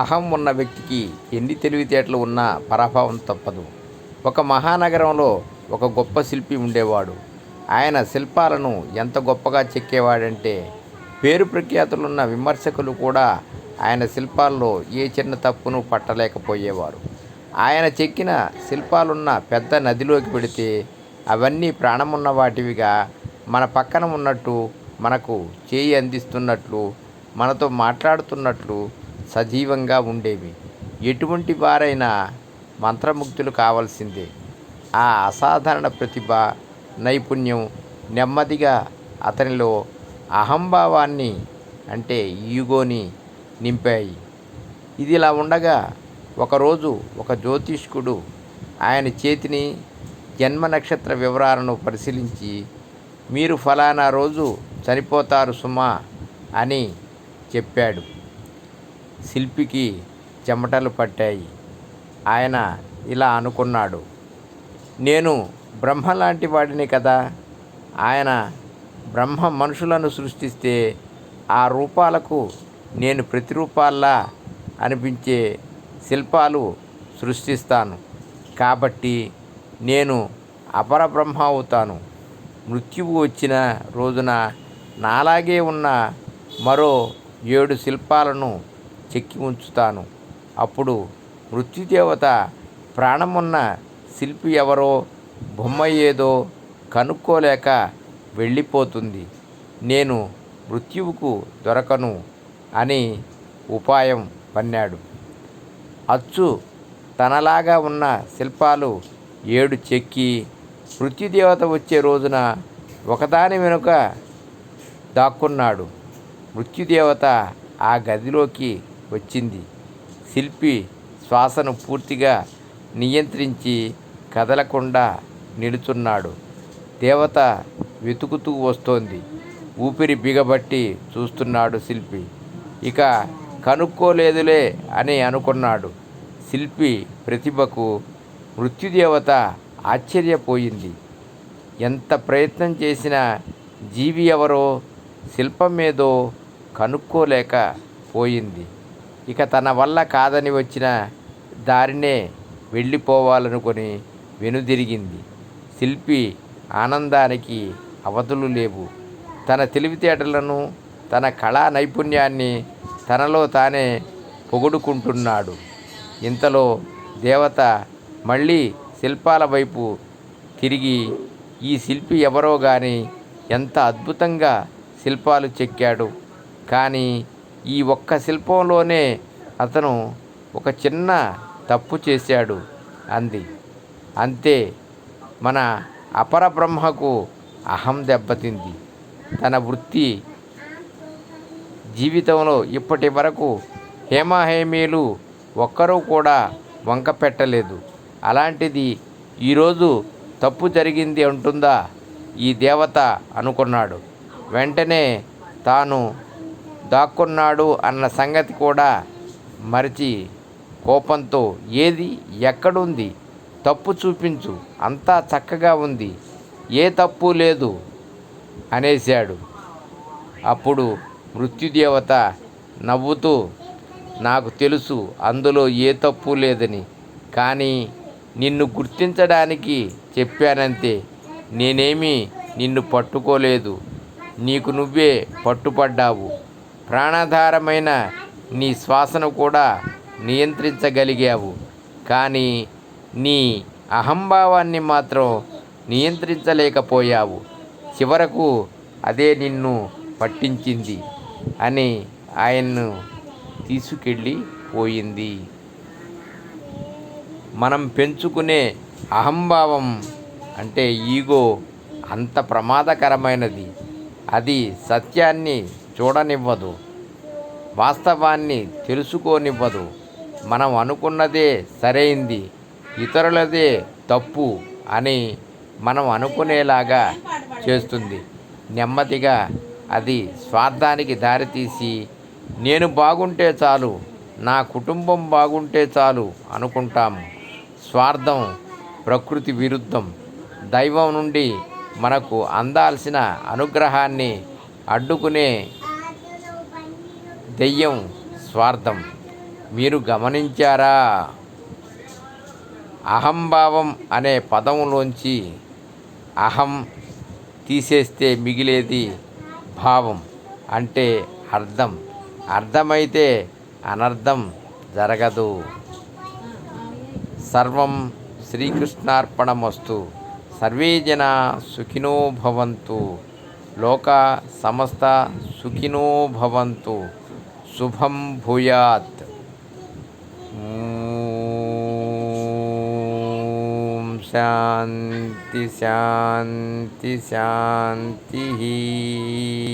అహం ఉన్న వ్యక్తికి ఎన్ని తెలివితేటలు ఉన్నా పరాభవం తప్పదు. ఒక మహానగరంలో ఒక గొప్ప శిల్పి ఉండేవాడు. ఆయన శిల్పాలను ఎంత గొప్పగా చెక్కేవాడంటే పేరు ప్రఖ్యాతులున్న విమర్శకులు కూడా ఆయన శిల్పాల్లో ఏ చిన్న తప్పును పట్టలేకపోయేవారు. ఆయన చెక్కిన శిల్పాలున్న పెద్ద నదిలోకి పెడితే అవన్నీ ప్రాణమున్న వాటివిగా మన పక్కన ఉన్నట్టు మనకు చేయి అందిస్తున్నట్లు మనతో మాట్లాడుతున్నట్లు సజీవంగా ఉండేవి. ఎటువంటి వారైనా మంత్రముగ్ధులు కావాల్సిందే. ఆ అసాధారణ ప్రతిభ నైపుణ్యం నెమ్మదిగా అతనిలో అహంభావాన్ని అంటే ఈగోని నింపాయి. ఇది ఇలా ఉండగా ఒకరోజు ఒక జ్యోతిష్కుడు ఆయన చేతిని జన్మ నక్షత్ర వివరాలను పరిశీలించి మీరు ఫలానా రోజు చనిపోతారు సుమా అని చెప్పాడు. శిల్పికి చెమటలు పట్టాయి. ఆయన ఇలా అనుకున్నాడు. నేను బ్రహ్మ లాంటి వాడిని కదా. ఆయన బ్రహ్మ మనుషులను సృష్టిస్తే ఆ రూపాలకు నేను ప్రతిరూపాల్లా అనిపించే శిల్పాలు సృష్టిస్తాను. కాబట్టి నేను అపరబ్రహ్మ అవుతాను. మృత్యువు వచ్చిన రోజున నాలాగే ఉన్న మరో ఏడు శిల్పాలను చెక్కి ఉంచుతాను. అప్పుడు మృత్యుదేవత ప్రాణమున్న శిల్పి ఎవరో బొమ్మ ఏదో కనుక్కోలేక వెళ్ళిపోతుంది. నేను మృత్యువుకు దొరకను అని ఉపాయం పన్నాడు. అచ్చు తనలాగా ఉన్న శిల్పాలు ఏడు చెక్కి మృత్యుదేవత వచ్చే రోజున ఒకదాని వెనుక దాక్కున్నాడు. మృత్యుదేవత ఆ గదిలోకి వచ్చింది. శిల్పి శ్వాసను పూర్తిగా నియంత్రించి కదలకుండా నిలుచున్నాడు. దేవత వెతుకుతూ వస్తోంది. ఊపిరి బిగబట్టి చూస్తున్నాడు శిల్పి. ఇక కనుక్కోలేదులే అని అనుకున్నాడు. శిల్పి ప్రతిభకు మృత్యుదేవత ఆశ్చర్యపోయింది. ఎంత ప్రయత్నం చేసినా జీవి ఎవరో శిల్పం ఏదో కనుక్కోలేక పోయింది. ఇక తన వల్ల కాదని వచ్చిన దారినే వెళ్ళిపోవాలనుకొని వెనుదిరిగింది. శిల్పి ఆనందానికి అవధులు లేవు. తన తెలివితేటలను తన కళా నైపుణ్యాన్ని తనలో తానే పొగుడుకుంటున్నాడు. ఇంతలో దేవత మళ్ళీ శిల్పాల వైపు తిరిగి ఈ శిల్పి ఎవరో కానీ ఎంత అద్భుతంగా శిల్పాలు చెక్కాడు. కానీ ఈ ఒక్క శిల్పంలోనే అతను ఒక చిన్న తప్పు చేశాడు అంది. అంతే మన అపర బ్రహ్మకు అహం దెబ్బతింది. తన వృత్తి జీవితంలో ఇప్పటి వరకు హేమహేమీలు ఒక్కరూ కూడా వంక పెట్టలేదు. అలాంటిది ఈరోజు తప్పు జరిగింది అంటుందా? ఈ దేవత అనుకున్నాడు. వెంటనే తాను దాక్కున్నాడు అన్న సంగతి కూడా మరిచి కోపంతో ఏది? ఎక్కడుంది? తప్పు చూపించు. అంతా చక్కగా ఉంది. ఏ తప్పు లేదు అనేశాడు. అప్పుడు మృత్యుదేవత నవ్వుతూ నాకు తెలుసు అందులో ఏ తప్పు లేదని కానీ నిన్ను గుర్తించడానికి చెప్పానంతే. నేనేమీ నిన్ను పట్టుకోలేదు. నీకు నువ్వే పట్టుపడ్డావు. ప్రాణాధారమైన నీ శ్వాసను కూడా నియంత్రించగలిగావు. కానీ నీ అహంభావాన్ని మాత్రం నియంత్రించలేకపోయావు. చివరకు అదే నిన్ను పట్టించింది అని ఆయన్ను తీసుకెళ్ళి పోయింది. మనం పెంచుకునే అహంభావం అంటే ఈగో అంత ప్రమాదకరమైనది. అది సత్యాన్ని చూడనివ్వదు. వాస్తవాన్ని తెలుసుకోనివ్వదు. మనం అనుకున్నదే సరైంది ఇతరులదే తప్పు అని మనం అనుకునేలాగా చేస్తుంది. నెమ్మదిగా అది స్వార్థానికి దారితీసి నేను బాగుంటే చాలు నా కుటుంబం బాగుంటే చాలు అనుకుంటాము స్వార్థం ప్రకృతి విరుద్ధం. దైవం నుండి మనకు అందాల్సిన అనుగ్రహాన్ని అడ్డుకునే దెయ్యం స్వార్థం. మీరు గమనించారా? అహంభావం అనే పదంలోంచి అహం తీసేస్తే మిగిలేది భావం అంటే అర్థం. అర్థమైతే అనర్థం జరగదు. సర్వం శ్రీకృష్ణార్పణమస్తు. సర్వే జన సుఖినో భవంతు. లోక సమస్త సుఖినో భవంతు. शुभम भूयात्। शांति शांति शांति ही